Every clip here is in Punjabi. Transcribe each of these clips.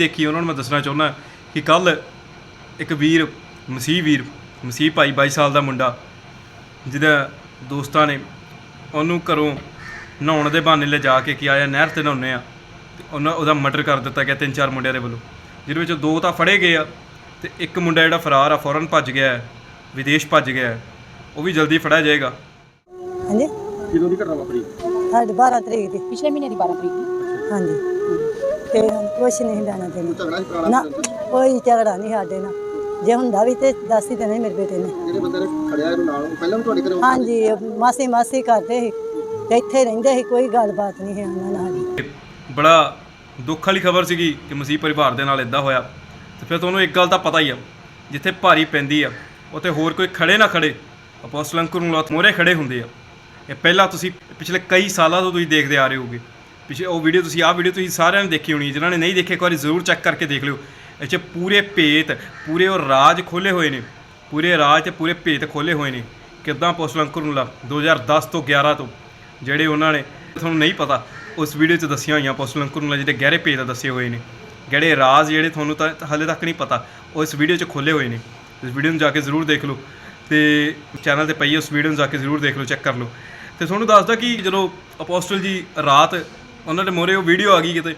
ਦੇਖੀ ਉਹਨਾਂ ਨੂੰ ਮੈਂ ਦੱਸਣਾ ਚਾਹੁੰਦਾ ਕਿ ਕੱਲ ਇੱਕ ਵੀਰ ਮਸੀਹ ਵੀਰ ਮਸੀਹ ਭਾਈ 22 ਸਾਲ ਦਾ ਮੁੰਡਾ ਜਿਹਦਾ ਦੋਸਤਾਂ ਨੇ ਉਹਨੂੰ ਘਰੋਂ ਨਹਾਉਣ ਦੇ ਬਹਾਨੇ ਲੈ ਜਾ ਕੇ ਕੀ ਆਇਆ ਨਹਿਰ ਤੇ ਨਹਾਉਂਦੇ ਆ ਤੇ ਉਹਨਾਂ ਉਹਦਾ ਮਰਡਰ ਕਰ ਦਿੱਤਾ ਗਿਆ ਤਿੰਨ ਚਾਰ ਮੁੰਡਿਆਂ ਦੇ ਵੱਲੋਂ। ਜਿਹਦੇ ਵਿੱਚੋਂ ਦੋ ਤਾਂ ਫੜੇ ਗਏ ਆ ਤੇ ਇੱਕ ਮੁੰਡਾ ਜਿਹੜਾ ਫਰਾਰ ਆ ਫੌਰਨ ਭੱਜ ਗਿਆ ਹੈ ਵਿਦੇਸ਼ ਭੱਜ ਗਿਆ ਹੈ ਉਹ ਵੀ ਜਲਦੀ ਫੜਿਆ ਜਾਏਗਾ। ਹਾਂਜੀ? ਕਿਦੋਂ ਦੀ ਘਟਨਾ ਵਾਪਰੀ? ਸਾਡੇ 12 ਤਰੀਕ ਦੀ। ਪਿਛਲੇ ਮਹੀਨੇ ਦੀ 12 ਤਰੀਕ ਨੂੰ ਹਾਂਜੀ। ਹੁਣ ਕੁਛ ਨਹੀਂ ਲੈਣਾ ਦੇਣਾ ਝਗੜਾ ਸੀ ਪੁਰਾਣਾ ਨਾ ਕੋਈ ਝਗੜਾ ਨਹੀਂ ਸਾਡੇ ਨਾਲ। ਜੇ ਹੁੰਦਾ ਵੀ ਤੇ ਦੱਸ ਹੀ ਦੇਣਾ ਸੀ ਮੇਰੇ ਬੇਟੇ ਨੇ। ਜਿਹੜੇ ਬੰਦੇ ਨੇ ਖੜਿਆ ਇਹਨੂੰ ਨਾਲ ਉਹ ਪਹਿਲਾਂ ਵੀ ਤੁਹਾਡੇ ਘਰੇ ਆਉਂਦਾ ਹਾਂਜੀ ਮਾਸੀ ਮਾਸੀ ਕਰਦੇ ਸੀ। ਤੇ ਇੱਥੇ ਰਹਿੰਦੇ ਸੀ ਕੋਈ ਗੱਲਬਾਤ ਨਹੀਂ ਸੀ ਉਹਨਾਂ ਨਾਲ। ਵੀ। ਬੜਾ ਦੁੱਖ ਵਾਲੀ ਖਬਰ ਸੀਗੀ ਕਿ ਮਸੀਹ ਪਰਿਵਾਰ ਦੇ ਨਾਲ ਇਦਾਂ ਹੋਇਆ। ਤੇ ਫਿਰ ਤੁਹਾਨੂੰ ਇੱਕ ਗੱਲ ਤਾਂ ਪਤਾ ਹੀ ਆ ਜਿੱਥੇ ਭਾਰੀ ਪੈਂਦੀ ਆ ਉੱਥੇ ਹੋਰ ਕੋਈ ਖੜੇ ਨਾ ਖੜੇ ਅਪੋਸਟਲ ਅੰਕੁਰ ਨੂੰ ਮੋਰੇ ਖੜੇ ਹੁੰਦੇ ਆ। ਇਹ ਪਹਿਲਾਂ ਤੁਸੀਂ ਪਿਛਲੇ ਕਈ ਸਾਲਾਂ ਤੋਂ ਤੁਸੀਂ ਦੇਖਦੇ ਆ ਰਹੇ ਹੋਗੇ। ਪਿਛੇ ਉਹ ਵੀਡੀਓ ਤੁਸੀਂ, ਆਹ ਵੀਡੀਓ ਤੁਸੀਂ ਸਾਰਿਆਂ ਨੇ ਦੇਖੀ ਹੋਣੀ ਹੈ। ਜਿਨ੍ਹਾਂ ਨੇ ਨਹੀਂ ਦੇਖੀ, ਇੱਕ ਵਾਰੀ ਜ਼ਰੂਰ ਚੈੱਕ ਕਰਕੇ ਦੇਖ ਲਿਓ। ਇੱਥੇ ਪੂਰੇ ਭੇਤ, ਪੂਰੇ ਉਹ ਰਾਜ ਖੋਲੇ ਹੋਏ ਨੇ। ਪੂਰੇ ਰਾਜ ਤੇ ਪੂਰੇ ਭੇਤ ਖੋਲੇ ਹੋਏ ਨੇ। ਕਿੱਦਾਂ ਪੋਸਲ ਅੰਕੁਰ ਨੂੰ ਲਾ 2010 ਤੋਂ 11 ਤੋਂ, ਜਿਹੜੇ ਉਹਨਾਂ ਨੇ, ਤੁਹਾਨੂੰ ਨਹੀਂ ਪਤਾ, ਉਸ ਵੀਡੀਓ 'ਚ ਦੱਸੀਆਂ ਹੋਈਆਂ ਪੋਸਲ ਅੰਕੁਰ ਨੂੰ ਜਿਹੜੇ ਗਹਿਰੇ ਭੇਤ ਦੱਸੇ ਹੋਏ ਨੇ। ਜਿਹੜੇ ਰਾਜ ਜਿਹੜੇ ਤੁਹਾਨੂੰ ਤਾਂ ਹਾਲੇ ਤੱਕ ਨਹੀਂ ਪਤਾ, ਉਹ ਇਸ ਵੀਡੀਓ 'ਚ ਖੋਲੇ ਹੋਏ ਨੇ। ਇਸ ਵੀਡੀਓ ਨੂੰ ਜਾ ਕੇ ਜ਼ਰੂਰ ਦੇਖ ਲਓ। ਤੇ ਚੈਨਲ ਤੇ ਪਈ ਹੈ, ਉਸ ਵੀਡੀਓ ਨੂੰ ਜਾ ਕੇ ਜ਼ਰੂਰ ਦੇਖ ਲਓ, ਚੈੱਕ ਕਰ ਲਓ। ਤੇ ਤੁਹਾਨੂੰ ਦੱਸਦਾ ਕਿ ਜਦੋਂ ਅਪੋਸਟਲ ਜੀ ਰਾਤ ਉਹਨਾਂ ਦੇ ਮੋਰੇ ਉਹ ਵੀਡੀਓ ਆ ਗਈ ਕਿਤੇ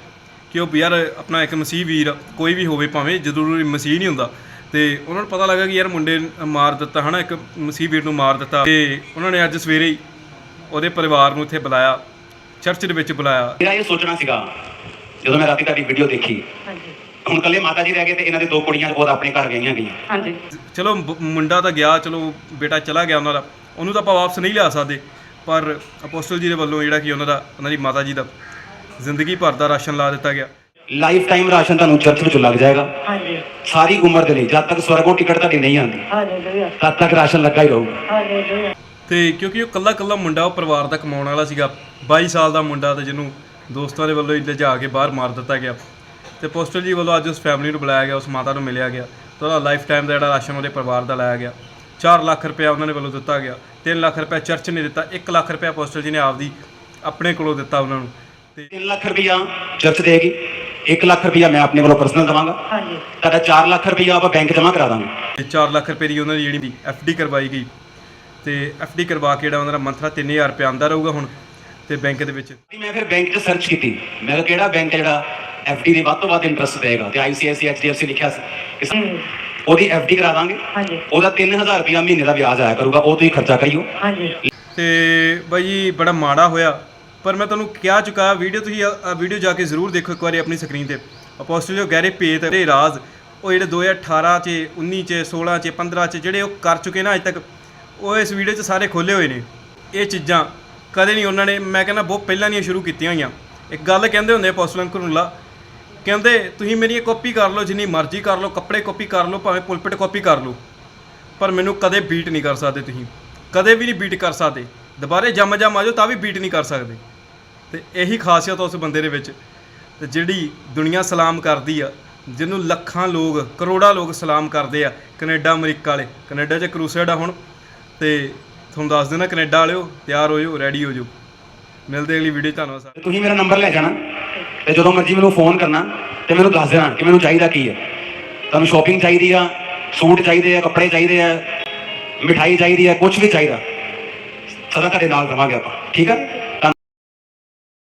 ਕਿ ਉਹ ਯਾਰ ਆਪਣਾ ਇੱਕ ਮਸੀਹ ਵੀਰ ਕੋਈ ਵੀ ਹੋਵੇ ਭਾਵੇਂ ਜ਼ਰੂਰੀ ਮਸੀਹ ਨਹੀਂ ਹੁੰਦਾ। ਤੇ ਉਹਨਾਂ ਨੂੰ ਪਤਾ ਲੱਗਾ ਕਿ ਯਾਰ ਮੁੰਡੇ ਮਾਰ ਦਿੱਤਾ ਹਨਾ ਇੱਕ ਮਸੀਹ ਵੀਰ ਨੂੰ ਮਾਰ ਦਿੱਤਾ। ਤੇ ਉਹਨਾਂ ਨੇ ਅੱਜ ਸਵੇਰੇ ਹੀ ਉਹਦੇ ਪਰਿਵਾਰ ਨੂੰ ਇੱਥੇ ਬੁਲਾਇਆ ਚਰਚ ਦੇ ਵਿੱਚ ਬੁਲਾਇਆ। ਮੇਰਾ ਇਹ ਸੋਚਣਾ ਸੀਗਾ ਜਦੋਂ ਮੈਂ ਰਾਤੀ ਤੁਹਾਡੀ ਵੀਡੀਓ ਦੇਖੀ ਹਾਂਜੀ। ਹੁਣ ਕੱਲੇ ਮਾਤਾ ਜੀ ਰਹਿ ਗਏ ਤੇ ਇਹਨਾਂ ਦੇ ਦੋ ਕੁੜੀਆਂ ਉਹ ਆਪਣੇ ਘਰ ਗਈਆਂ ਗਈਆਂ। ਹਾਂਜੀ। ਚਲੋ ਮੁੰਡਾ ਤਾਂ ਗਿਆ ਚਲੋ ਬੇਟਾ ਚਲਾ ਗਿਆ ਉਹਨਾਂ ਦਾ। ਉਹਨੂੰ ਤਾਂ ਆਪਾਂ ਵਾਪਸ ਨਹੀਂ ਲਿਆ ਸਕਦੇ। ਪਰ ਅਪੋਸਟਲ ਜੀ ਦੇ ਵੱਲੋਂ ਜਿਹੜਾ ਕਿ ਉਹਨਾਂ ਦਾ ਉਹਨਾਂ ਦੀ ਮਾਤਾ ਜੀ ਦਾ ਜ਼ਿੰਦਗੀ ਭਰ ਦਾ ਰਾਸ਼ਨ ਲਾ ਦਿੱਤਾ ਗਿਆ। ਲਾਈਫ ਟਾਈਮ ਰਾਸ਼ਨ ਤੁਹਾਨੂੰ ਚਰਚ ਵਿੱਚ ਲੱਗ ਜਾਏਗਾ। ਹਾਂਜੀ। ਸਾਰੀ ਉਮਰ ਦੇ ਲਈ ਜਦ ਤੱਕ ਸਵਰਗੋਂ ਟਿਕਟ ਤੁਹਾਡੀ ਨਹੀਂ ਆਉਂਦੀ ਹਾਲੇਲੂਇਆ ਤਦ ਤੱਕ ਰਾਸ਼ਨ ਲੱਗਾ ਹੀ ਰਹੂਗਾ। ਹਾਲੇਲੂਇਆ ਤੇ ਕਿਉਂਕਿ ਉਹ ਕੱਲਾ ਕੱਲਾ ਮੁੰਡਾ ਉਹ ਪਰਿਵਾਰ ਦਾ ਕਮਾਉਣ ਵਾਲਾ ਸੀਗਾ 22 ਸਾਲ ਦਾ ਮੁੰਡਾ ਤੇ ਜਿਹਨੂੰ ਦੋਸਤਾਂ ਦੇ ਵੱਲੋਂ ਹੀ ਲਿਜਾ ਕੇ ਬਾਹਰ ਮਾਰ ਦਿੱਤਾ ਗਿਆ। ਤੇ ਪੋਸਟਲ ਜੀ ਵੱਲੋਂ ਅੱਜ ਉਸ ਫੈਮਿਲੀ ਨੂੰ ਬੁਲਾਇਆ ਗਿਆ ਉਸ ਮਾਤਾ ਨੂੰ ਮਿਲਿਆ ਗਿਆ। ਤੇ ਉਹਦਾ ਲਾਈਫ ਟਾਈਮ ਦਾ ਜਿਹੜਾ ਰਾਸ਼ਨ ਉਹਦੇ ਪਰਿਵਾਰ ਦਾ ਲਾਇਆ ਗਿਆ। 4 ਲੱਖ ਰੁਪਇਆ ਉਹਨਾਂ ਦੇ ਵੱਲੋਂ ਦਿੱਤਾ ਗਿਆ। 3 ਲੱਖ ਰੁਪਇਆ ਚਰਚ ਨੇ ਦਿੱਤਾ। 1 ਲੱਖ ਰੁਪਇਆ ਪੋਸਟਲ ਜੀ ਨੇ ਆਪਦੀ ਆਪਣੇ ਕੋਲੋਂ ਦਿੱਤਾ ਉਹਨਾਂ ਨੂੰ। ਤੇ 3 ਲੱਖ ਰੁਪਇਆ ਚਰਚ ਦੇਗੀ। 1 ਲੱਖ ਰੁਪਇਆ ਮੈਂ ਆਪਣੇ ਵੱਲੋਂ ਪਰਸਨਲ ਦਵਾਂਗਾ। ਹਾਂਜੀ। ਤੁਹਾਡਾ 4 ਲੱਖ ਰੁਪਇਆ ਆਪਾਂ ਬੈਂਕ ਜਮ੍ਹਾਂ ਕਰਾ ਦਾਂਗੇ। ਤੇ 4 ਲੱਖ ਰੁਪਏ ਦੀ ਉਹਨਾਂ ਦੀ ਜਿਹੜੀ ਡੀ ਕਰਵਾਈ ਗਈ। ਤੇ ਡੀ ਕਰਵਾ ਕੇ ਜਿਹੜਾ ਉਹਨਾਂ ਦਾ ਮੰਥਲਾ 3000 ਰੁਪਏ ਆਂਦਾ ਰਹੂਗਾ ਹੁਣ ਤੇ ਬੈਂਕ ਦੇ ਵਿੱਚ। ਮੈਂ ਫਿਰ ਬੈਂਕ 'ਚ ਸਰਚ ਕੀਤੀ। ਮੈਂ ਕਿਹਾ ਕਿਹੜਾ ਬੈਂਕ ਜਿਹੜਾ ਡੀ ਦੀ ਵੱਧ ਤੋਂ ਵੱਧ ਇੰਟਰਸਟ ਦੇਗਾ? ਤੇ ICICI HDFC ਲਿਖਿਆ ਸੀ। ਇਸ- ਉਹਦੀ ਡੀ ਕਰਾ ਦਾਂਗੇ ਹਾਂਜੀ। ਉਹਦਾ 3000 ਰੁਪਇਆ ਮਹੀਨੇ ਦਾ ਵਿਆਜ ਆਇਆ ਕਰੂਗਾ ਉਹ ਤੁਸੀਂ ਖਰਚਾ ਕਰਿਓ। ਹਾਂਜੀ। ਤੇ ਬਾਈ ਜੀ ਬੜਾ ਮਾੜਾ ਹੋਇਆ ਪਰ ਮੈਂ ਤੁਹਾਨੂੰ ਕਿਹਾ ਚੁੱਕਾ ਵੀਡੀਓ ਤੁਸੀਂ ਆ ਵੀਡੀਓ ਜਾ ਕੇ ਜ਼ਰੂਰ ਦੇਖੋ ਇੱਕ ਵਾਰੀ ਆਪਣੀ ਸਕਰੀਨ ਤੇ। ਅਪੋਸਟਲ ਜੋ ਗਹਿਰੇ ਭੇਤ ਦੇ ਰਾਜ਼ ਉਹ ਜਿਹੜੇ 2018 ਚ 19 ਚ 16 ਚ 15 ਚ ਜਿਹੜੇ ਉਹ ਕਰ ਚੁੱਕੇ ਨਾ ਅਜ ਤੱਕ ਉਹ ਇਸ ਵੀਡੀਓ 'ਚ ਸਾਰੇ ਖੋਲੇ ਹੋਏ ਨੇ। ਇਹ ਚੀਜ਼ਾਂ ਕਦੇ ਨਹੀਂ ਉਹਨਾਂ ਨੇ ਮੈਂ ਕਹਿੰਦਾ ਬਹੁਤ ਪਹਿਲਾਂ ਦੀਆਂ ਸ਼ੁਰੂ ਕੀਤੀਆਂ ਹੋਈਆਂ। ਇੱਕ ਗੱਲ ਕਹਿੰਦੇ ਹੁੰਦੇ ਅਪੋਸਟਲ ਅੰਕਰੁਲਾ ਕਹਿੰਦੇ, ਤੁਸੀਂ ਮੇਰੀ ਕਾਪੀ ਕਰ ਲਓ, ਜਿੰਨੀ ਮਰਜ਼ੀ ਕਰ ਲਓ, ਕੱਪੜੇ ਕਾਪੀ ਕਰ ਲਓ, ਭਾਵੇਂ ਪੁਲਪਿਟ ਕਾਪੀ ਕਰ ਲਓ। ਪਰ ਮੈਨੂੰ ਕਦੇ ਬੀਟ ਨਹੀਂ ਕਰ ਸਕਦੇ ਤੁਸੀਂ। ਕਦੇ ਵੀ ਨਹੀਂ ਬੀਟ ਕਰ ਸਕਦੇ। ਦੁਬਾਰੇ ਜੰਮ ਜੰਮ ਆ ਜਾਓ ਤਾਂ ਵੀ ਬੀਟ ਨਹੀਂ ਕਰ ਸਕਦੇ। ਤੇ ਇਹੀ ਖਾਸੀਅਤ ਉਸ ਬੰਦੇ ਦੇ ਵਿੱਚ, ਤੇ ਜਿਹੜੀ ਦੁਨੀਆ ਸਲਾਮ ਕਰਦੀ ਆ, ਜਿਹਨੂੰ ਲੱਖਾਂ ਲੋਕ, ਕਰੋੜਾਂ ਲੋਕ ਸਲਾਮ ਕਰਦੇ ਆ, ਕੈਨੇਡਾ, ਅਮਰੀਕਾ ਵਾਲੇ। ਕੈਨੇਡਾ 'ਚ ਕਰੂਸੇਡ ਆ ਹੁਣ, ਤੇ ਤੁਹਾਨੂੰ ਦੱਸ ਦੇਣਾ ਕੈਨੇਡਾ ਵਾਲਿਓ, ਤਿਆਰ ਹੋ ਜਾਓ ਰੈਡੀ ਹੋ ਜਾਓ ਮਿਲਦੇ ਅਗਲੀ ਵੀਡੀਓ ਧੰਨਵਾਦ ਸਰ। ਤੁਸੀਂ ਮੇਰਾ ਨੰਬਰ ਲੈ ਜਾਣਾ। ਤੇ ਜਦੋਂ ਮਰਜ਼ੀ ਮੈਨੂੰ ਫੋਨ ਕਰਨਾ ਤੇ ਮੈਨੂੰ ਦੱਸ ਦੇਣਾ ਕਿ ਮੈਨੂੰ ਚਾਹੀਦਾ ਕੀ ਹੈ। ਤੁਹਾਨੂੰ ਸ਼ਾਪਿੰਗ ਚਾਹੀਦੀ ਆ, ਸੂਟ ਚਾਹੀਦੇ ਆ, ਕੱਪੜੇ ਚਾਹੀਦੇ ਆ, ਮਿਠਾਈ ਚਾਹੀਦੀ ਆ ਕੁਝ ਵੀ ਚਾਹੀਦਾ। ਸਦਾ ਤੁਹਾਡੇ ਨਾਲ ਰਵਾਂਗੇ ਆਪਾਂ, ਠੀਕ ਆ?